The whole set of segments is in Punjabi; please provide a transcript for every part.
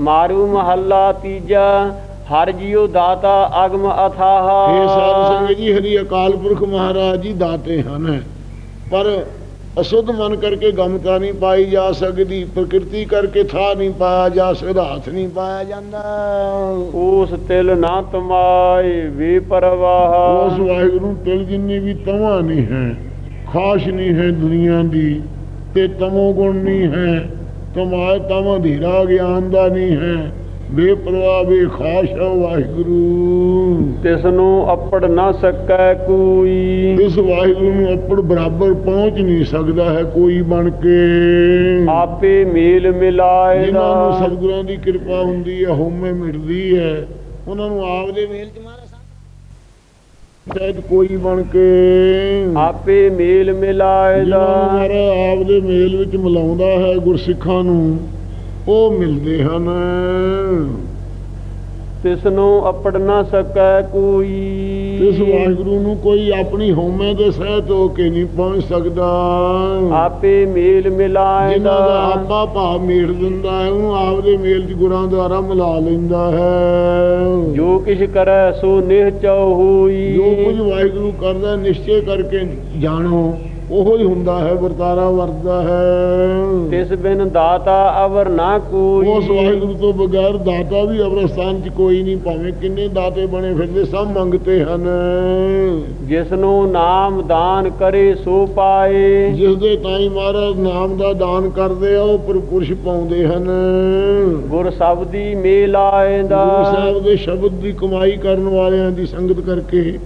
ਮਾਰੂ ਮਹੱਲਾ ਤੀਜਾ ਹਰ ਜੀਉ ਦਾਤਾ ਅਗਮ ਅਥਾਹਾ। ਇਹ ਸਾਧ ਸੰਗਤ ਜੀ ਹਰੀ ਅਕਾਲ ਪੁਰਖ ਮਹਾਰਾਜ ਜੀ ਦਾਤੇ ਹਨ। ਪਰ ਅਸੁੱਧ ਮਨ ਕਰਕੇ ਗਮਤਾ ਨਹੀਂ ਪਾਈ ਜਾ ਸਕਦੀ ਪ੍ਰਕਿਰਤੀ ਕਰਕੇ ਥਾ ਨਹੀਂ ਪਾਇਆ ਜਾ ਸਕਦਾ ਹੱਥ ਨਹੀਂ ਪਾਇਆ ਜਾਂਦਾ। ਉਸ ਤਿਲ ਨਾ ਤਮਾਏ ਵੇ ਪਰਵਾਹ। ਉਸ ਵਾਹਿਗੁਰੂ ਤਿਲ ਜਿੰਨੀ ਵੀ ਤਵਾ ਨਹੀਂ ਹੈ ਖਾਸ਼ ਨਹੀਂ ਹੈ ਦੁਨੀਆ ਦੀ ਤੇ ਤਮੋ ਗੁਣ ਨਹੀਂ ਹੈ। ਤਮਾਇ ਤਮ ਧੀਰਾ ਗਿਆਨ ਦਾ ਨਹੀਂ ਹੈ। ਬੇਪਰਵਾਹ ਬੇਖਾਸ਼ ਹੈ ਵਾਹਿਗੁਰੂ। ਤਿਸ ਨੂੰ ਅਪੜ ਨਾ ਸਕੈ ਕੋਈ। ਇਸ ਵਾਹਿਗੁਰੂ ਨੂੰ ਆਪੜ ਬਰਾਬਰ ਪਹੁੰਚ ਨਹੀਂ ਸਕਦਾ ਹੈ ਕੋਈ ਬਣ ਕੇ। ਆਪੇ ਮੇਲ ਮਿਲਾਏ ਜਿਨ੍ਹਾਂ ਨੂੰ ਸਤਿਗੁਰਾਂ ਦੀ ਕਿਰਪਾ ਹੁੰਦੀ ਹੈ ਹਉਮੈ ਮਿਟਦੀ ਹੈ। ਉਹਨਾਂ ਨੂੰ ਆਪ ਦੇ ਮੇਲ ਚ ਸ਼ਾਇਦ ਕੋਈ ਬਣ ਕੇ ਆਪੇ ਮੇਲ ਮਿਲਾਏ ਦਾ ਆਪ ਦੇ ਮੇਲ ਵਿੱਚ ਮਿਲਾਉਂਦਾ ਹੈ ਗੁਰਸਿੱਖਾਂ ਨੂੰ ਉਹ ਮਿਲਦੇ ਹਨ। ਤਿਸ ਨੂੰ ਅਪੜ ਨਾ ਸਕੈ ਕੋਈ। ਇਸ ਵਾਹਿਗੁਰੂ ਨੂੰ ਕੋਈ ਆਪਣੀ ਹਉਮੈ ਦੇ ਸਹਿਤ ਹੋ ਕੇ ਨਹੀਂ ਪਹੁੰਚ ਸਕਦਾ। ਆਪੇ ਮੇਲ ਮਿਲਾਏ ਦਾ ਆਪਾ ਭਾਵ ਮੇੜ ਦਿੰਦਾ ਹੈ ਉਹਨੂੰ ਆਪਦੇ ਮੇਲ ਚ ਗੁਰਾਂ ਦੁਆਰਾ ਮਿਲਾ ਲੈਂਦਾ ਹੈ। ਜੋ ਕਿਛ ਕਰੈ ਸੋ ਨਿਹਚਉ ਹੋਈ। ਜੋ ਕੁਝ ਵਾਹਿਗੁਰੂ ਕਰਦਾ ਨਿਸ਼ਚੈ ਕਰਕੇ ਜਾਣੋ। ਉਹੋ ਹੀ ਹੁੰਦਾ ਹੈ ਵਰਤਾਰਾ ਵਰਤਦਾ ਹੈ। ਤਿਸ ਬਿਨ ਦਾਤਾ ਅਵਰ ਨਾ ਕੋਈ। ਉਸ ਵਾਹਿਗੁਰੂ ਤੋਂ ਬਗੈਰ ਦਾਤਾ ਵੀ ਅਵਰਸਥਾਨ ਚ ਕੋਈ ਨਹੀਂ ਭਾਵੇਂ ਕਿੰਨੇ ਦਾਤੇ ਬਣੇ ਫਿਰਦੇ ਸਭ ਮੰਗਤੇ ਹਨ। ਜਿਸ ਨੂੰ ਨਾਮ ਦਾਨ ਕਰੇ ਸੋ ਪਾਏ। ਜਿਸ ਦੇ ਤਾਈ ਮਹਾਰਾਜ ਨਾਮ ਦਾ ਦਾਨ ਕਰਦੇ ਆ ਉਹ ਪੁਰਸ਼ ਪਾਉਂਦੇ ਹਨ। ਗੁਰ ਸਬਦੀ ਮੇਲ ਆਏ ਦਾ ਗੁਰੂ ਸਾਹਿਬ ਦੇ ਸ਼ਬਦ ਦੀ ਕਮਾਈ ਕਰਨ ਵਾਲਿਆਂ ਦੀ ਸੰਗਤ ਕਰਕੇ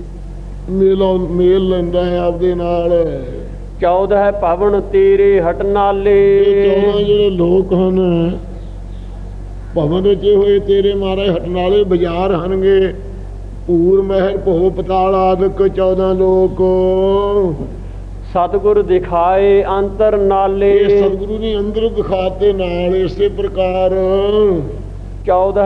ਮੇਲਾ ਮੇਲ ਲੈਂਦਾ ਹੈ ਆਪਦੇ ਨਾਲ। 14 ਭਵਨ ਤੇਰੇ ਹਟ ਨਾਲੇ। ਇਹ ਚੌਦਾਂ ਜਿਹੜੇ ਲੋਕ ਹਨ ਭਵਨ ਰਚੇ ਹੋਏ ਤੇਰੇ ਮਾਰੇ ਹਟਨਾਲੇ ਬਾਜ਼ਾਰ ਹਨਗੇ ਪੂਰ ਮਹਿਰ ਭੋ ਪਤਾਲ ਆਦਿਕ 14 ਲੋਕ। ਸਤਿਗੁਰ ਦਿਖਾਏ ਅੰਤਰ ਨਾਲੇ। ਇਹ ਸਤਿਗੁਰੂ ਨੇ ਅੰਦਰ ਦਿਖਾਤੇ ਨਾਲ ਇਸੇ ਪ੍ਰਕਾਰ। 14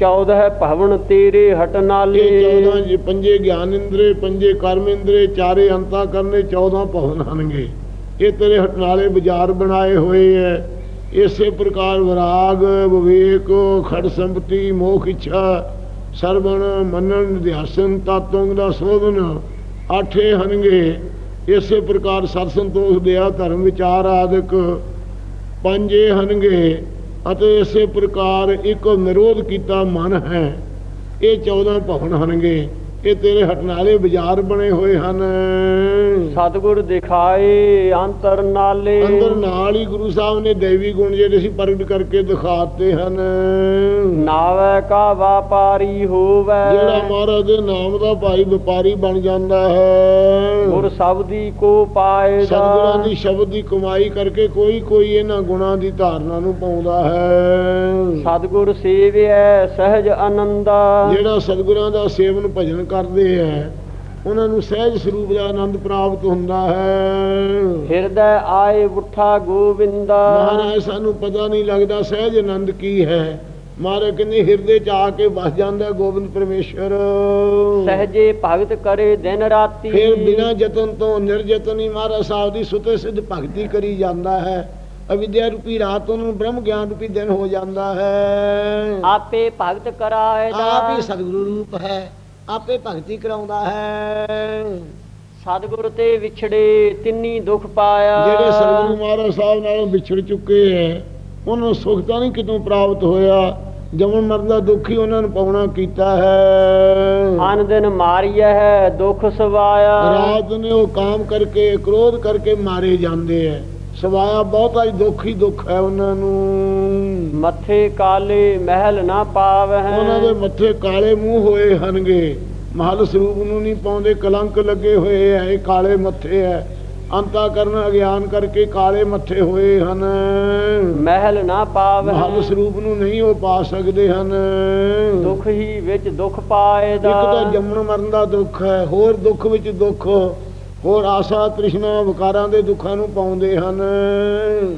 14 ਭਵਨ ਤੇਰੇ ਹਟ ਨਾਲੇ। ਇਹ 14 ਜੀ, ਪੰਜੇ ਗਿਆਨ ਇੰਦਰੇ, ਪੰਜੇ ਕਰਮ ਇੰਦਰੇ, ਚਾਰੇ ਅੰਤਾਂ ਕਰਨੇ 14 ਭਵਨ ਹਨਗੇ ਇਹ ਤੇਰੇ ਹਟਨਾਲੇ ਬਾਜ਼ਾਰ ਬਣਾਏ ਹੋਏ ਐ ਇਸੇ ਪ੍ਰਕਾਰ ਵਿਰਾਗ, ਵਿਵੇਕ, ਖੜ ਸੰਪਤੀ, ਮੋਖ ਇੱਛਾ, ਸਰਵਣ, ਮੰਨਣ, ਨਿਧਿਆਸਨ ਤਾਤੋਂ ਦਾ ਸੋਧਨ ਆਠੇ ਹਨਗੇ ਇਸੇ ਪ੍ਰਕਾਰ ਸਤ ਸੰਤੋਖ ਦਿਆ ਧਰਮ, ਵਿਚਾਰ ਆਦਿਕ ਪੰਜੇ ਹਨਗੇ ਅਤੇ ਇਸੇ ਪ੍ਰਕਾਰ ਇੱਕ ਨਿਰੋਧ ਕੀਤਾ ਮਨ ਹੈ। ਇਹ 14 ਭਵਨ ਹਨਗੇ। ਇਹ ਤੇਰੇ ਹਟਨਾਲੇ ਬਾਜ਼ਾਰ ਬਣੇ ਹੋਏ ਹਨ। ਸਤਿਗੁਰ ਦਿਖਾਏ ਅੰਤਰ ਨਾਲੇ। ਅੰਦਰ ਨਾਲ ਹੀ ਗੁਰੂ ਸਾਹਿਬ ਨੇ ਦੇਵੀ ਗੁਣ ਜਿਹੜੇ ਸੀ ਪ੍ਰਗਟ ਕਰਕੇ ਦਿਖਾਤੇ ਹਨ। ਨਾਵੇ ਕਾ ਵਾਪਾਰੀ ਹੋਵੇ। ਜਿਹੜਾ ਮਹਾਰਾਜ ਦੇ ਨਾਮ ਦਾ ਭਾਈ ਵਪਾਰੀ ਬਣ ਜਾਂਦਾ ਹੈ। ਗੁਰ ਸਬਦੀ ਕੋ ਪਾਏ ਸਤਿਗੁਰਾਂ ਦਾ ਦੀ ਸ਼ਬਦ ਦੀ ਕਮਾਈ ਕਰਕੇ ਕੋਈ ਕੋਈ ਇਹਨਾਂ ਗੁਣਾਂ ਦੀ ਧਾਰਨਾ ਨੂੰ ਪਾਉਂਦਾ ਹੈ। ਸਤਿਗੁਰ ਸੇਵਿਐ ਸਹਿਜ ਆਨੰਦਾ। ਜਿਹੜਾ ਸਤਿਗੁਰਾਂ ਦਾ ਸੇਵਨ ਭਜਨ ਕਰਦੇ ਹੈ। ਉਹਨਾਂ ਨੂੰ ਸਹਿਜ ਸਰੂਪ ਦਾ ਆਨੰਦ ਪ੍ਰਾਪਤ ਹੁੰਦਾ ਹੈ। ਹਿਰਦੈ ਆਏ ਉਠਾ ਗੋਵਿੰਦਾ। ਮਹਾਰਾਜ ਸਾਨੂੰ ਪਤਾ ਨਹੀਂ ਲੱਗਦਾ ਸਹਿਜ ਆਨੰਦ ਕੀ ਹੈ। ਮਹਾਰਾਜ ਕਹਿੰਦੇ ਹਿਰਦੇ ਚ ਆ ਕੇ ਵਸ ਜਾਂਦਾ ਗੋਬਿੰਦ ਪਰਮੇਸ਼ਰ ਸਹਜੇ ਭਗਤ ਕਰੇ ਦਿਨ ਰਾਤੀ। ਫਿਰ ਬਿਨਾਂ ਯਤਨ ਤੋਂ ਨਿਰਯਤਨ ਹੀ ਮਹਾਰਾਜ ਸਾਹਿਬ ਦੀ ਸੁਤੇ ਸਿੱਧ ਭਗਤੀ ਕਰੀ ਜਾਂਦਾ ਹੈ। ਅਵਿਦਿਆ ਰੂਪੀ ਰਾਤ ਨੂੰ ਬ੍ਰਹਮ ਗਿਆਨ ਰੂਪੀ ਦਿਨ ਹੋ ਜਾਂਦਾ ਹੈ। ਆਪੇ ਭਗਤ ਕਰਾਏ ਆਪ ਹੀ ਦਾ ਸਤਿਗੁਰੂ ਰੂਪ ਹੈ। ਆਪੇ ਭਗਤੀ ਕਰਾਉਂਦਾ ਹੈ। ਸਤਿਗੁਰ ਤੇ ਵਿਛੜੇ ਤਿੰਨੀ ਦੁਖ ਪਾਇਆ। ਜਿਹੜੇ ਸਤਿਗੁਰੂ ਮਹਾਰਾਜ ਸਾਹਿਬ ਨਾਲੋਂ ਵਿਛੜ ਚੁੱਕੇ ਹੈ ਉਹਨਾਂ ਨੂੰ ਸੁਖ ਤਾਂ ਨਹੀਂ ਕਿਤੋਂ ਪ੍ਰਾਪਤ ਹੋਇਆ ਜਮਨ ਮਰਨ ਦਾ ਦੁੱਖ ਹੀ ਉਹਨਾਂ ਨੂੰ ਪਾਉਣਾ ਕੀਤਾ ਹੈ। ਅਨ ਦਿਨ ਮਾਰੀਐ ਹੈ ਦੁਖ ਸਵਾਇਆ। ਰਾਤ ਨੇ ਉਹ ਕਾਮ ਕਰਕੇ ਕ੍ਰੋਧ ਕਰਕੇ ਮਾਰੇ ਜਾਂਦੇ ਐ ਸਵਾਇਆ ਬਹੁਤਾ ਹੀ ਦੁੱਖ ਹੀ ਦੁੱਖ ਹੈ ਉਹਨਾਂ ਨੂੰ। ਮੱਥੇ ਕਾਲੇ ਮਹਿਲ ਨਾ ਪਾਵਹਿ। ਉਹਨਾਂ ਦੇ ਮੱਥੇ ਕਾਲੇ ਮੂੰਹ ਹੋਏ ਹਨਗੇ। ਮਹਲ ਸਰੂਪ ਨੂੰ ਨਹੀਂ ਪਾਉਂਦੇ ਕਲੰਕ ਲੱਗੇ ਹੋਏ ਐ ਕਾਲੇ ਮੱਥੇ ਐ। ਅੰਤਾ ਕਰਨ ਅਗਿਆਨ ਕਰਕੇ ਕਾਲੇ ਮੱਥੇ ਹੋਏ ਹਨ। ਮਹਿਲ ਨਾ ਮਹਲ ਪਾਵਹਿ ਸਰੂਪ ਨੂੰ ਨਹੀਂ ਉਹ ਪਾ ਸਕਦੇ ਹਨ। ਦੁਖ ਹੀ ਵਿੱਚ ਦੁਖ ਪਾਏ ਇੱਕ ਤਾਂ ਦਾ ਜੰਮਣ ਮਰਨ ਦਾ ਦੁੱਖ ਹੈ ਹੋਰ ਦੁੱਖ ਵਿੱਚ ਦੁੱਖ। ਹੋਰ ਆਸਾ ਤ੍ਰਿਸ਼ਨਾ ਵਿਕਾਰਾਂ ਦੇ ਦੁੱਖਾਂ ਨੂੰ ਪਾਉਂਦੇ ਹਨ।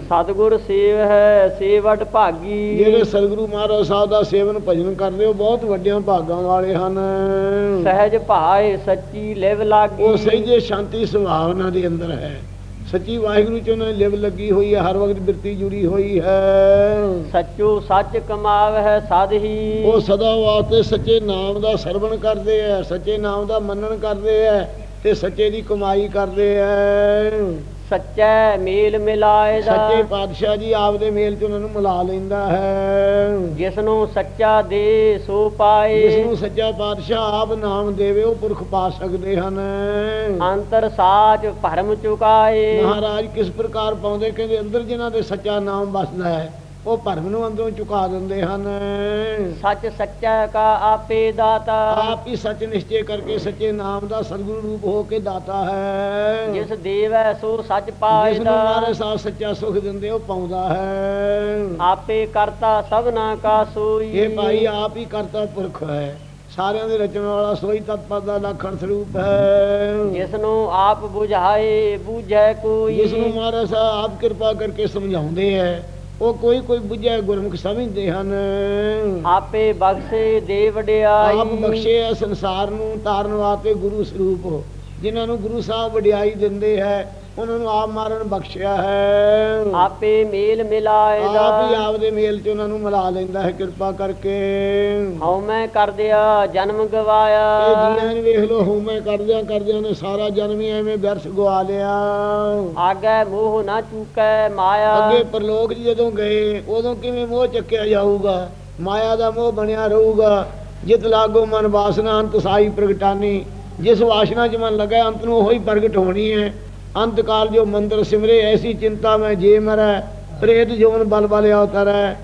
ਸਤਿਗੁਰ ਸੇਵ ਹੈ ਸੇਵਟ ਭਾਗੀ। ਜਿਹੜੇ ਸਤਿਗੁਰੂ ਮਹਾਰਾਜ ਸਾਹਿਬ ਦਾ ਸੇਵਨ ਭਜਨ ਕਰਦੇ ਉਹ ਬਹੁਤ ਵੱਡਿਆਂ ਭਾਗਾਂ ਵਾਲੇ ਹਨ। ਸਹਿਜ ਭਾਏ ਸੱਚੀ ਲਿਵ ਲਾਗੀ। ਉਹ ਸਹਿਜੇ ਸ਼ਾਂਤੀ ਸੁਭਾਵਨਾ ਦੇ ਅੰਦਰ ਹੈ। ਸੱਚੀ ਵਾਹਿਗੁਰੂ ਚ ਉਹਨਾਂ ਲਿਵ ਲੱਗੀ ਹੋਈ ਹੈ ਹਰ ਵਕਤ ਬਿਰਤੀ ਜੁੜੀ ਹੋਈ ਹੈ। ਸੱਚੋ ਸੱਚ ਕਮਾਵਹਿ ਸਦ ਹੀ ਉਹ ਸਦਾ ਵਾਸਤੇ ਸੱਚੇ ਨਾਮ ਦਾ ਸਰਵਣ ਕਰਦੇ ਐ ਸੱਚੇ ਨਾਮ ਦਾ ਮੰਨਣ ਕਰਦੇ ਐ ਤੇ ਸੱਚੇ ਦੀ ਕਮਾਈ ਕਰਦੇ ਐ। ਸੱਚੈ ਮੇਲ ਮਿਲਾਏ ਦਾ। ਸੱਚੇ ਪਾਤਸ਼ਾਹ ਜੀ ਆਪਦੇ ਮੇਲ ਚ ਉਹਨਾਂ ਨੂੰ ਮਿਲਾ ਲੈਂਦਾ ਹੈ। ਜਿਸ ਨੂੰ ਸੱਚਾ ਦੇ ਸੋ ਜਿਸ ਪਾਏ। ਨੂੰ ਸੱਚਾ ਪਾਤਸ਼ਾਹ ਆਪ ਨਾਮ ਦੇਵੇ ਉਹ ਪੁਰਖ ਪਾ ਸਕਦੇ ਹਨ। ਅੰਤਰ ਸਾਚ ਭਰਮ ਚੁਕਾਏ। ਮਹਾਰਾਜ ਕਿਸ ਪ੍ਰਕਾਰ ਪਾਉਂਦੇ ਕਹਿੰਦੇ ਅੰਦਰ ਜਿਨ੍ਹਾਂ ਦੇ ਸੱਚਾ ਨਾਮ ਵਸਦਾ ਹੈ ਉਹ ਭਰਮ ਨੂੰ ਅੰਦਰੋਂ ਚੁਕਾ ਦਿੰਦੇ ਹਨ। ਸੱਚ ਸੱਚਾ ਕਾ ਆਪੇ ਦਾਤਾ। ਆਪ ਹੀ ਸੱਚ ਨਿਸ਼ਚੈ ਕਰਕੇ ਸੱਚੇ ਨਾਮ ਦਾ ਸਤਿਗੁਰੂ ਰੂਪ ਹੋ ਕੇ ਦਾਤਾ ਹੈ। ਜਿਸ ਦੇਵੈ ਸੋ ਸੱਚ ਜਿਸ ਪਾਏ ਨੂੰ ਦਾ ਮਾਰੇ ਸਾਹ ਸੱਚਾ ਸੁਖ ਦਿੰਦੇ ਉਹ ਪਾਉਂਦਾ ਹੈ। ਆਪੇ ਕਰਤਾ ਸਭਨਾ ਕਾ ਸੋਈ। ਇਹ ਭਾਈ ਆਪ ਹੀ ਕਰਤਾ ਪੁਰਖ ਹੈ। ਸਾਰਿਆਂ ਦੇ ਰਚਣ ਵਾਲਾ ਸੋਈ ਤਤਪਦ ਦਾ ਲਖਣ ਸਰੂਪ ਹੈ। ਜਿਸ ਨੂੰ ਆਪ 부ਝਾਏ ਬੂਝੈ ਕੋਈ। ਜਿਸ ਨੂੰ ਮਹਾਰਾਜ ਸਾਹਿਬ ਆਪ ਕਿਰਪਾ ਕਰਕੇ ਸਮਝਾਉਂਦੇ ਹੈ। ਉਹ ਕੋਈ ਕੋਈ ਬੁੱਝੇ ਗੁਰਮੁਖ ਸਮਝਦੇ ਹਨ। ਆਪੇ ਬਖਸ਼ੇ ਦੇ ਵਡਿਆਈ। ਆਪ ਬਖਸ਼ੇ ਸੰਸਾਰ ਨੂੰ ਤਾਰਨ ਵਾਸਤੇ ਗੁਰੂ ਸਰੂਪ। ਜਿਨ੍ਹਾਂ ਨੂੰ ਗੁਰੂ ਸਾਹਿਬ ਵਡਿਆਈ ਦਿੰਦੇ ਹੈ ਉਹਨਾਂ ਨੂੰ ਆਪ ਮਾਰਨ ਬਖਸ਼ਿਆ ਹੈ। ਆਪੇ ਮੇਲ ਮਿਲਾਏ ਆਪ ਹੀ ਦਾ ਆਪਦੇ ਮੇਲ ਚ ਉਹਨਾਂ ਨੂੰ ਮਿਲਾ ਲੈਂਦਾ ਹੈ ਕਿਰਪਾ ਕਰਕੇ। ਹਉ ਮੈਂ ਕਰਦਿਆ ਜਨਮ ਇਹ ਗਵਾਇਆ ਜੀਆਂ ਨੇ ਵੇਖ ਲੋ ਹਉਮੈ ਕਰਦਿਆਂ ਕਰਦਿਆਂ ਨੇ ਸਾਰਾ ਜਨਮ ਹੀ ਐਵੇਂ ਵਿਅਰਥ ਗਵਾ ਲਿਆ। ਆਗੇ ਮੋਹ ਨਾ ਚੁਕੈ ਮਾਇਆ। ਅੱਗੇ ਪਰਲੋਕ ਜਦੋਂ ਗਏ ਉਦੋਂ ਕਿਵੇਂ ਮੋਹ ਚੱਕਿਆ ਜਾਊਗਾ? ਮਾਇਆ ਦਾ ਮੋਹ ਬਣਿਆ ਰਹੂਗਾ। ਜਿਤ ਲਾਗੋ ਮਨ ਵਾਸਨਾ ਅੰਤ ਸਾਈ ਪ੍ਰਗਟਾਨੀ। ਜਿਸ ਵਾਸਨਾ 'ਚ ਮਨ ਲਗਾ ਅੰਤ ਨੂੰ ਉਹੀ ਪ੍ਰਗਟ ਹੋਣੀ ਹੈ। ਅੰਤ ਕਾਲ ਜੋ ਮੰਦਰ ਸਿਮਰੇ, ਐਸੀ ਚਿੰਤਾ ਮੈਂ ਜੇ ਮਰੈ, ਪ੍ਰੇਤ ਜੋਨ ਬਲ ਬਲ ਅਵਤਰੈ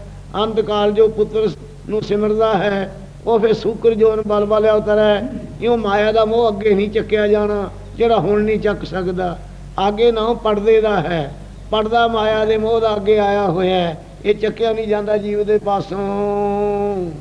ਅੰਤ ਕਾਲ ਜੋ ਪੁੱਤਰ ਨੂੰ ਸਿਮਰਦਾ ਹੈ, ਉਹ ਫਿਰ ਸੂਕਰ ਜੋਨ ਬਲ ਬਲ ਅਵਤਰੈ ਇਉਂ ਮਾਇਆ ਦਾ ਮੋਹ ਅੱਗੇ ਨਹੀਂ ਚੱਕਿਆ ਜਾਣਾ, ਜਿਹੜਾ ਹੁਣ ਨਹੀਂ ਚੱਕ ਸਕਦਾ। ਆਗੇ ਨਾ ਪੜਦੇ ਦਾ ਹੈ ਪੜਦਾ ਮਾਇਆ ਦੇ ਮੋਹ ਦਾ ਅੱਗੇ ਆਇਆ ਹੋਇਆ ਹੈ। ਇਹ ਚੱਕਿਆ ਨਹੀਂ ਜਾਂਦਾ ਜੀਵ ਦੇ ਪਾਸੋਂ।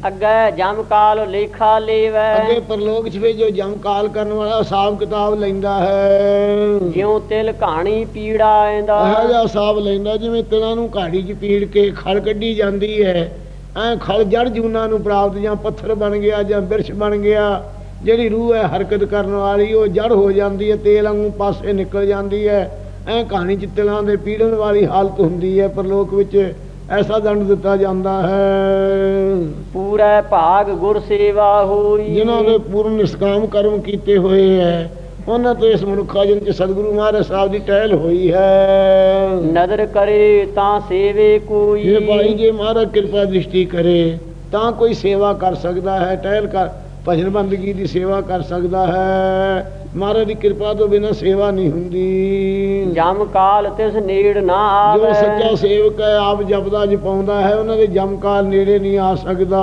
ਅੱਗੇ ਜਮ ਕਾਲ ਲੇਖਾ ਲੇਵੈ। ਅੱਗੇ ਪਰਲੋਕ 'ਚ ਵੀ ਜੋ ਜਮਕਾਲ ਕਰਨ ਵਾਲਾ ਹਿਸਾਬ ਕਿਤਾਬ ਲੈਂਦਾ ਹੈ। ਜਿਉ ਤਿਲ ਕਹਾਣੀ ਪੀੜਾ ਆਂਦਾ ਇਹੋ ਜਿਹਾ ਹਿਸਾਬ ਲੈਂਦਾ ਜਿਵੇਂ ਤਿਲਾਂ ਨੂੰ ਘਾੜੀ 'ਚ ਪੀੜ ਕੇ ਖਲ ਕੱਢੀ ਜਾਂਦੀ ਹੈ। ਐ ਖਲ ਜੜ ਜੂਨਾ ਨੂੰ ਪ੍ਰਾਪਤ ਜਾਂ ਪੱਥਰ ਬਣ ਗਿਆ ਜਾਂ ਬਿਰਛ ਬਣ ਗਿਆ ਜਿਹੜੀ ਰੂਹ ਹੈ ਹਰਕਤ ਕਰਨ ਵਾਲੀ ਉਹ ਜੜ ਹੋ ਜਾਂਦੀ ਹੈ ਤੇਲ ਵਾਂਗੂ ਪਾਸੇ ਨਿਕਲ ਜਾਂਦੀ ਹੈ। ਐ ਕਹਾਣੀ 'ਚ ਤਿਲਾਂ ਦੇ ਪੀੜਨ ਵਾਲੀ ਹਾਲਤ ਹੁੰਦੀ ਹੈ ਪਰਲੋਕ ਵਿੱਚ। ਐਸਾ ਦੰਡ ਦਿੱਤਾ ਜਾਂਦਾ ਹੈ। ਪੂਰਾ ਭਾਗ ਗੁਰ ਸੇਵਾ ਹੋਈ। ਜਿਨ੍ਹਾਂ ਨੇ ਪੂਰਨ ਨਿਸਕਾਮ ਕਰਮ ਕੀਤੇ ਹੋਏ ਹੈ ਉਹਨਾਂ ਤੋਂ ਇਸ ਮਨੁੱਖਾ ਜਨ ਚ ਸਤਿਗੁਰੂ ਮਹਾਰਾਜ ਸਾਹਿਬ ਦੀ ਟਹਿਲ ਹੋਈ ਹੈ। ਨਦਰ ਕਰੇ ਤਾਂ ਸੇਵੇ ਕੋਈ। ਇਹ ਭਾਈ ਜੇ ਮਹਾਰਾਜ ਕਿਰਪਾ ਦ੍ਰਿਸ਼ਟੀ ਕਰੇ ਤਾਂ ਕੋਈ ਸੇਵਾ ਕਰ ਸਕਦਾ ਹੈ ਟਹਿਲ ਕਰ ਭਜਨ ਬੰਦਗੀ ਦੀ ਸੇਵਾ ਕਰ ਸਕਦਾ ਹੈ। ਮਹਾਰਾਜ ਦੀ ਕਿਰਪਾ ਤੋਂ ਬਿਨਾਂ ਸੇਵਾ ਨਹੀਂ ਹੁੰਦੀ। ਜਮ ਕਾਲ ਤਿਸ ਨੇੜ ਨਾ ਜੋ ਆਵੇ। ਸੱਚਾ ਸੇਵਕ ਹੈ ਆਪ ਜਪਦਾ ਜਪਾਉਂਦਾ ਹੈ ਉਹਨਾਂ ਦੇ ਜਮਕਾਲ ਨੇੜੇ ਨਹੀਂ ਆ ਸਕਦਾ।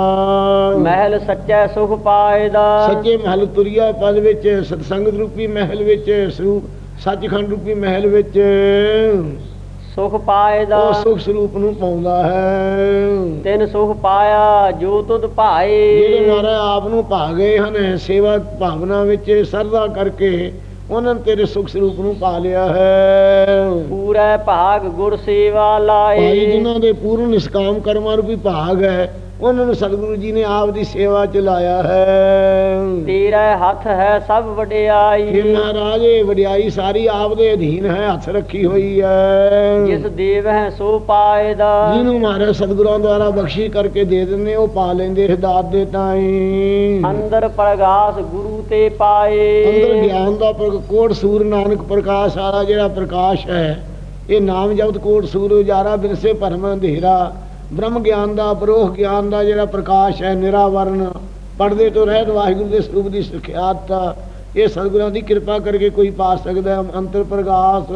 ਮਹਿਲ ਸੱਚੈ ਸੁਖ ਪਾਏਦਾ। ਸੱਚੇ ਮਹਿਲ ਤੁਰਿਆ ਪਦ ਵਿੱਚ ਸਤਸੰਗਤ ਰੂਪੀ ਮਹਿਲ ਵਿੱਚ ਸਰੂਪ ਸੱਚਖੰਡ ਰੂਪੀ ਮਹਿਲ ਵਿੱਚ। ਸੁਖ ਪਾਏਦਾ ਉਹ ਸੁਖ ਸਰੂਪ ਨੂੰ ਪਾਉਂਦਾ ਹੈ। ਤਿਨ ਸੁਖ ਪਾਇਆ ਜੋ ਤੁਧ ਭਾਏ। ਜਿਹੜੇ ਮਹਾਰਾਜ ਆਪ ਨੂੰ ਭਾ ਗਏ ਹਨ ਸੇਵਾ ਭਾਵਨਾ ਵਿੱਚ ਸਰਦਾ ਕਰਕੇ ਉਹਨਾਂ ਨੇ ਤੇਰੇ ਸੁਖ ਸਰੂਪ ਨੂੰ ਪਾ ਲਿਆ ਹੈ। ਪੂਰਾ ਭਾਗ ਗੁਰ ਸੇਵਾ ਭਾਈ ਲਾਏ ਜਿਨ੍ਹਾਂ ਦੇ ਪੂਰਨ ਨਿਸਕਾਮ ਕਰਮਾਂ ਰੂਪੀ ਭਾਗ ਹੈ ਉਹਨਾਂ ਨੂੰ ਸਤਿਗੁਰੂ ਜੀ ਨੇ ਆਪ ਦੀ ਸੇਵਾ ਚ ਲਾਇਆ ਹੈ। ਤੇਰਾ ਹੱਥ ਹੈ ਸਭ ਵਡਿਆਈ। ਇਹ ਮਹਾਰਾਜ ਇਹ ਵਡਿਆਈ ਸਾਰੀ ਆਪ ਦੇ ਅਧੀਨ ਹੈ ਹੱਥ ਰੱਖੀ ਹੋਈ ਹੈ। ਜਿਸ ਦੇਵ ਹੈ ਸੋ ਪਾਏਦਾ ਜਿਹਨੂੰ ਮਹਾਰਾਜ ਸਤਿਗੁਰਾਂ ਦੁਆਰਾ ਬਖਸ਼ੀ ਕਰਕੇ ਦੇ ਦਿੰਦੇ ਉਹ ਪਾ ਲੈਂਦੇ ਇਸ ਦਾਤ ਦੇ ਤਾਈ। ਅੰਦਰ ਪ੍ਰਗਾਸ ਗੁਰੂ ਤੇ ਪਾਏ। ਅੰਦਰ ਗਿਆਨ ਦਾ ਪ੍ਰਗ ਕੋਟ ਸੂਰ ਨਾਨਕ ਪ੍ਰਕਾਸ਼ ਵਾਲਾ ਜਿਹੜਾ ਪ੍ਰਕਾਸ਼ ਹੈ ਇਹ ਨਾਮ ਜਪਤ ਕੋਟ ਸੂਰ ਉਜਾਰਾ ਬਿਰਸੇ ਭਰਮ ਅੰਧੇਰਾ। ਬ੍ਰਹਮ ਗਿਆਨ ਦਾ ਬਰੋਹ ਗਿਆਨ ਦਾ ਜਿਹੜਾ ਪ੍ਰਕਾਸ਼ ਹੈ ਨਿਰਾਵਰਨ ਪੜਦੇ ਤੋਂ ਰਹਿਤ ਵਾਹਿਗੁਰੂ ਦੇ ਸਰੂਪ ਦੀ ਸਿਖਿਆਤ ਇਹ ਸਤਿਗੁਰਾਂ ਦੀ ਕਿਰਪਾ ਕਰਕੇ ਕੋਈ ਪਾ ਸਕਦਾ ਹੈ ਅੰਤਰ ਪ੍ਰਕਾਸ਼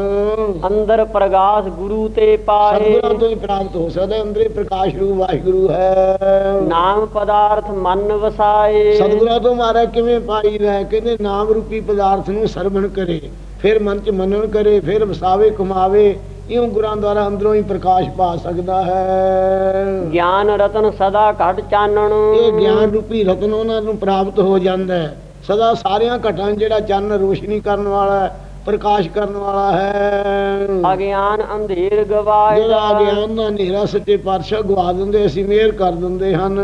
ਅੰਦਰ ਪ੍ਰਗਾਸ ਗੁਰੂ ਤੇ ਪਾਏ। ਸਤਿਗੁਰਾਂ ਤੋਂ ਹੀ ਪ੍ਰਾਪਤ ਹੋ ਸਕਦਾ ਹੈ ਅੰਦਰੇ ਪ੍ਰਕਾਸ਼ ਰੂਪ ਵਾਹਿਗੁਰੂ ਹੈ। ਨਾਮ ਪਦਾਰਥ ਮਨ ਵਸਾਏ। ਸਤਿਗੁਰਾਂ ਤੋਂ ਮਾਰਾ ਕਿਵੇਂ ਪਾਈ ਰਹਿ ਕਹਿੰਦੇ ਨਾਮ ਰੂਪੀ ਪਦਾਰਥ ਨੂੰ ਸਰਵਣ ਕਰੇ ਫਿਰ ਮਨ ਚ ਮੰਨਣ ਕਰੇ ਫਿਰ ਵਸਾਵੇ ਕਮਾਵੇ ਇਉਂ ਗੁਰਾਂ ਦੁਆਰਾ ਅੰਦਰੋਂ ਹੀ ਪ੍ਰਕਾਸ਼ ਪਾ ਸਕਦਾ ਹੈ। ਗਿਆਨ ਰਤਨ ਸਦਾ ਘਟ ਚਾਨਣ। ਇਹ ਗਿਆਨ ਰੂਪੀ ਰਤਨ ਉਹਨਾਂ ਨੂੰ ਪ੍ਰਾਪਤ ਹੋ ਜਾਂਦਾ ਹੈ। ਸਦਾ ਸਾਰਿਆਂ ਘਟਾਂ ਜਿਹੜਾ ਚੰਨ ਰੋਸ਼ਨੀ ਕਰਨ ਵਾਲਾ ਹੈ ਪ੍ਰਕਾਸ਼ ਕਰਨ ਵਾਲਾ ਹੈ। ਅਗਿਆਨ ਅੰਧੇਰ ਜਿਹੜਾ ਗਵਾਏਦਾ ਗਿਆਨ ਦਾ ਹਨੇਰਾ ਸੱਚੇ ਪਾਤਸ਼ਾਹ ਗਵਾ ਦਿੰਦੇ ਅਸੀਂ ਮਿਹਰ ਕਰ ਦਿੰਦੇ ਹਨ।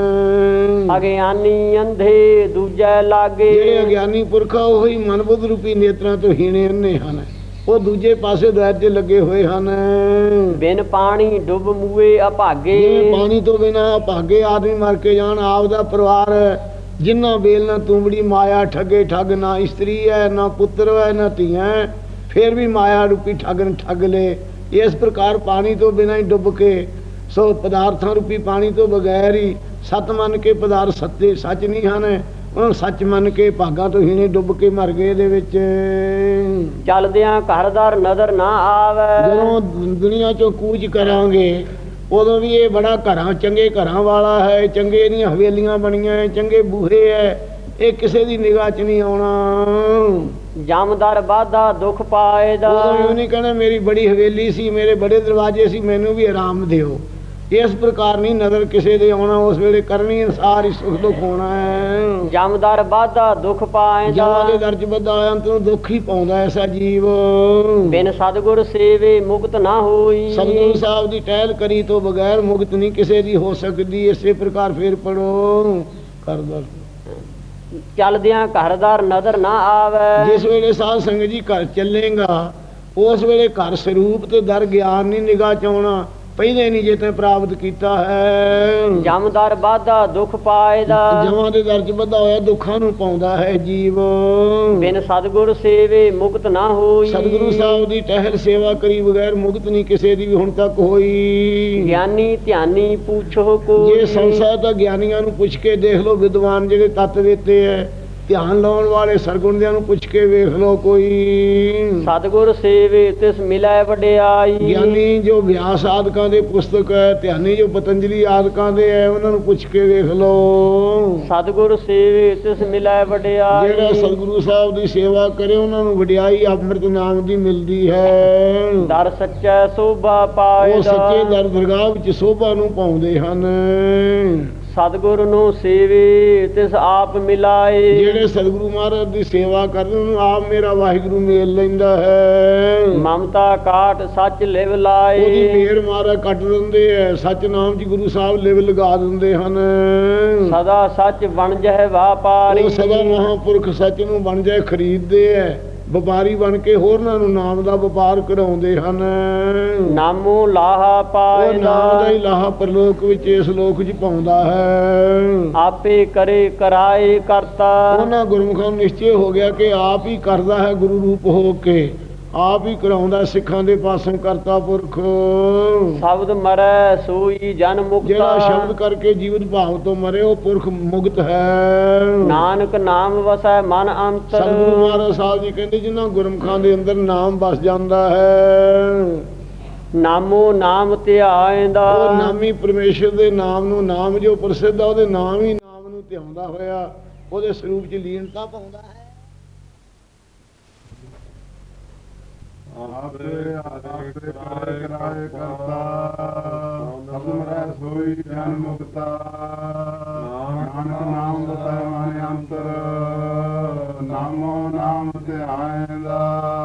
ਅਗਿਆਨੀ ਅੰਧੇ ਦੂਜੈ ਲਾਗੇ। ਜਿਹੜੇ ਅਗਿਆਨੀ ਪੁਰਖਾ ਉਹੀ ਮਨਬੁੱਧ ਰੂਪੀ ਨੇਤਰਾਂ ਤੋਂ ਹੀਣੇ ਅੰਨੇ ਹਨ। ਉਹ ਦੂਜੇ ਪਾਸੇ ਦਰਿਆ 'ਚ ਲੱਗੇ ਹੋਏ ਹਨ। ਬਿਨ ਪਾਣੀ ਡੁੱਬ ਮੂਏ ਅਭਾਗੇ। ਜਿਵੇਂ ਪਾਣੀ ਤੋਂ ਬਿਨਾ ਭਾਗੇ ਆਦਮੀ ਮਰ ਕੇ ਜਾਣ ਆਪ ਦਾ ਪਰਿਵਾਰ ਜਿੰਨਾ ਬੇਲ ਨਾ ਤੁੰਬੜੀ ਮਾਇਆ ਠੱਗੇ ਠੱਗ ਨਾ ਇਸਤਰੀ ਹੈ ਨਾ ਪੁੱਤਰ ਹੈ ਨਾ ਧੀਆਂ ਫਿਰ ਵੀ ਮਾਇਆ ਰੂਪੀ ਠੱਗ ਨੇ ਠੱਗ ਲੇ। ਇਸ ਪ੍ਰਕਾਰ ਪਾਣੀ ਤੋਂ ਬਿਨਾ ਹੀ ਡੁੱਬ ਕੇ ਸੋ ਪਦਾਰਥਾਂ ਰੂਪੀ ਪਾਣੀ ਤੋਂ ਬਗੈਰ ਹੀ ਸਤ ਮੰਨ ਕੇ ਪਦਾਰਥ ਸੱਚੇ ਸੱਚ ਨਹੀਂ ਹਨ। ਉਹਨਾਂ ਸੱਚ ਮੰਨ ਕੇ ਭਾਗਾਂ ਤੋਂ ਹੀਣੇ ਡੁੱਬ ਕੇ ਮਰ ਗਏ ਇਹਦੇ ਵਿੱਚ। ਚੱਲਦਿਆਂ ਘਰਦਾਰ ਨਜ਼ਰ ਨਾ ਆਵੇ। ਜਦੋਂ ਦੁਨੀਆ ਚੋਂ ਕੂਚ ਕਰਾਂਗੇ ਉਦੋਂ ਵੀ ਇਹ ਬੜਾ ਘਰਾਂ ਚੰਗੇ ਘਰਾਂ ਵਾਲਾ ਹੈ ਚੰਗੇ ਇਹਦੀਆਂ ਹਵੇਲੀਆਂ ਬਣੀਆਂ ਹੈ ਚੰਗੇ ਬੂਹੇ ਹੈ ਇਹ ਕਿਸੇ ਦੀ ਨਿਗਾਹ 'ਚ ਨਹੀਂ ਆਉਣਾ। ਜਮਦਰ ਬਾਧਾ ਦੁੱਖ ਪਾਏਦਾ ਉਦੋਂ ਵੀ ਨਹੀਂ ਕਹਿਣਾ ਮੇਰੀ ਬੜੀ ਹਵੇਲੀ ਸੀ ਮੇਰੇ ਬੜੇ ਦਰਵਾਜ਼ੇ ਸੀ ਮੈਨੂੰ ਵੀ ਆਰਾਮ ਦਿਓ। ਇਸ ਪ੍ਰਕਾਰ ਨਹੀਂ ਨਜ਼ਰ ਕਿਸੇ ਦੇ ਆਉਣਾ ਉਸ ਵੇਲੇ ਕਰਨੀ ਅਨਸਾਰ ਹੀ ਸੁਖ ਦੁੱਖ ਹੋਣਾ ਹੈ। ਜਮਦਰ ਬਾਧਾ ਦੁੱਖ ਪਾਏਦਾ ਜਮਾਂ ਦੇ ਦਰਜ ਬੱਦਾ ਅੰਤ ਨੂੰ ਦੁੱਖ ਹੀ ਪਾਉਂਦਾ ਐਸਾ ਜੀਵ ਬਿਨ ਸਤਗੁਰ ਸੇਵੇ ਮੁਕਤ ਨਾ ਹੋਈ। ਸਤਿਗੁਰੂ ਸਾਹਿਬ ਦੀ ਟਹਿਲ ਕਰੀ ਤੋਂ ਬਗੈਰ ਮੁਕਤ ਨਹੀਂ ਕਿਸੇ ਦੀ ਹੋ ਸਕਦੀ ਇਸੇ ਪ੍ਰਕਾਰ ਫੇਰ ਪੜੋ ਕਰਦਾ ਚੱਲਦਿਆਂ ਘਰਦਾਰ ਨਜ਼ਰ ਨਾ ਆਵੇ। ਜਿਸ ਵੇਲੇ ਸਾਧ ਸੰਗਤ ਜੀ ਘਰ ਚੱਲੇਗਾ ਉਸ ਵੇਲੇ ਘਰ ਸਰੂਪ ਤੇ ਦਰ ਗਿਆਨ ਨਹੀਂ ਨਿਗਾਹ ਚ ਆਉਣਾ। ਪਹਿਲੇ ਨਹੀਂ ਜੇ ਤੈਂ ਪ੍ਰਾਪਤ ਕੀਤਾ ਹੈ। ਜਮਦਰ ਬਾਧਾ ਦੁੱਖ ਪਾਏਦਾ ਜਮਾਂ ਦੇ ਦਰ ਚ ਹੋਇਆ ਦੁੱਖਾਂ ਨੂੰ ਪਾਉਂਦਾ ਹੈ ਜੀਵ। ਬਿਨ ਸਤਗੁਰ ਸੇਵੇ ਮੁਕਤ ਨਾ ਹੋਈ। ਸਤਿਗੁਰੂ ਸਾਹਿਬ ਦੀ ਟਹਿਲ ਸੇਵਾ ਕਰੀ ਬਗੈਰ ਮੁਕਤ ਨਹੀਂ ਕਿਸੇ ਦੀ ਵੀ ਹੁਣ ਤੱਕ ਹੋਈ। ਗਿਆਨੀ ਧਿਆਨੀ ਪੁੱਛੋ ਕੋਈ ਜੇ ਸੰਸਾਰ ਦਾ ਗਿਆਨੀਆਂ ਨੂੰ ਪੁੱਛ ਕੇ ਦੇਖ ਲਓ ਵਿਦਵਾਨ ਜਿਹੜੇ ਤੱਤ ਵੇਤੇ ਐ ਧਿਆਨ ਲਾਉਣ ਵਾਲੇ ਸਰਗੁਣਦਿਆਂ ਨੂੰ ਪੁੱਛ ਕੇ ਵੇਖ ਲਓ ਕੋਈ। ਸਤਗੁਰ ਸੇਵੇ ਤਿਸ ਮਿਲੈ ਵਡਿਆਈ। ਗਿਆਨੀ ਜੋ ਵਿਆਸ ਆਦਿਕਾਂ ਦੇ ਪੁਸਤਕ ਹੈ ਧਿਆਨੀ ਜੋ ਪਤੰਜਲੀ ਆਦਿਕਾਂ ਦੇ ਹੈ ਉਹਨਾਂ ਨੂੰ ਪੁੱਛ ਕੇ ਵੇਖ ਲਓ। ਸਤਗੁਰ ਸੇਵੇ ਤਿਸ ਮਿਲੈ ਵਡਿਆਈ। ਜਿਹੜਾ ਸਤਿਗੁਰੂ ਸਾਹਿਬ ਦੀ ਸੇਵਾ ਕਰੇ ਉਹਨਾਂ ਨੂੰ ਵਡਿਆਈ ਅੰਮ੍ਰਿਤ ਨਾਮ ਦੀ ਮਿਲਦੀ ਹੈ। ਦਰ ਸੱਚੈ ਸੋਭਾ ਉਹ ਪਾਏਦਾ ਸੱਚੇ ਦਰ ਦਰਗਾਹ ਵਿੱਚ ਸੋਭਾ ਨੂੰ ਪਾਉਂਦੇ ਹਨ। ਸਤਗੁਰ ਨੂੰ ਸੇਵੇ ਤਿਸ ਆਪ ਮਿਲਾਏ। ਜਿਹੜੇ ਸਤਿਗੁਰੂ ਮਹਾਰਾਜ ਦੀ ਸੇਵਾ ਕਰਦੇ ਉਹਨਾਂ ਨੂੰ ਆਪ ਮੇਰਾ ਵਾਹਿਗੁਰੂ ਮੇਲ ਲੈਂਦਾ ਹੈ। ਮਮਤਾ ਕਾਟ ਸੱਚ ਲਿਵ ਉਹਦੀ ਲਾਏ ਮੇਰ ਮਾਰਾ ਕੱਟ ਦਿੰਦੇ ਐ। ਸੱਚ ਨਾਮ ਜੀ ਗੁਰੂ ਸਾਹਿਬ ਲਿਵ ਲਗਾ ਦਿੰਦੇ ਹਨ। ਸਦਾ ਸੱਚ ਬਣ ਜਹ ਵਾਪਾਰੀ। ਉਹ ਸਦਾ ਮਹਾਂਪੁਰਖ ਸੱਚ ਨੂੰ ਬਣ ਜਾਏ ਖਰੀਦਦੇ ਐ। ਵਪਾਰੀ ਬਣ ਕੇ ਹੋਰਨਾਂ ਨੂੰ ਨਾਮ ਦਾ ਵਪਾਰ ਕਰਾਉਂਦੇ ਹਨ। ਨਾਮੋ ਲਾਹਾ ਉਹ ਨਾਮ ਦਾ ਹੀ ਲਾਹਾ ਪਰਲੋਕ ਵਿੱਚ ਇਸ ਲੋਕ 'ਚ ਪਾਉਂਦਾ ਹੈ। ਆਪੇ ਕਰੇ ਕਰਾਏ ਕਰਤਾ। ਉਹਨਾਂ ਗੁਰਮੁਖਾਂ ਨੂੰ ਨਿਸ਼ਚੈ ਹੋ ਗਿਆ ਕਿ ਆਪ ਹੀ ਕਰਦਾ ਹੈ ਗੁਰੂ ਰੂਪ ਹੋ ਕੇ। ਆਪ ਹੀ ਕਰਾਉਂਦਾ ਸਿੱਖਾਂ ਦੇ ਪਾਸੋਂ ਕਰਤਾ ਪੁਰਖ। ਸ਼ਬਦ ਮਰੈ ਸੋਈ ਜਨ ਮੁਕਤਾ। ਜਿਹੜਾ ਸ਼ਬਦ ਕਰਕੇ ਜੀਵਤ ਭਾਵ ਤੋਂ ਮਰੇ ਉਹ ਪੁਰਖ ਮੁਕਤ ਹੈ। ਨਾਨਕ ਨਾਮ ਵਸੈ ਮਨ ਅੰਤਰ। ਸਤਿਗੁਰੂ ਮਹਾਰਾਜ ਸਾਹਿਬ ਜੀ ਕਹਿੰਦੇ ਜਿਨ੍ਹਾਂ ਗੁਰਮੁਖਾਂ ਦੇ ਅੰਦਰ ਨਾਮ ਵਸ ਜਾਂਦਾ ਹੈ। ਨਾਮੋ ਨਾਮ ਧਿਆਇਂਦਾ ਉਹ ਨਾਮੀ ਪਰਮੇਸ਼ਰ ਦੇ ਨਾਮ ਨੂੰ ਨਾਮ ਜੋ ਪ੍ਰਸਿੱਧ ਆ ਉਹਦੇ ਨਾਮ ਹੀ ਨਾਮ ਨੂੰ ਧਿਆਉਂਦਾ ਹੋਇਆ ਉਹਦੇ ਸਰੂਪ 'ਚ ਲੀਨਤਾ ਪਾਉਂਦਾ ਹੈ। ਆਪੇ ਆਪੇ ਕਰਾਏ ਕਰਾਏ ਕਰਤਾ। ਸਭ ਮਰੈ ਸੋਈ ਜਨ ਮੁਕਤਾ। ਨਾਨਕ ਨਾਮ ਬਤਾਏ ਮਨ ਅੰਤਰ। ਨਾਮੋ ਨਾਮ ਧਿਆਇਂਦਾ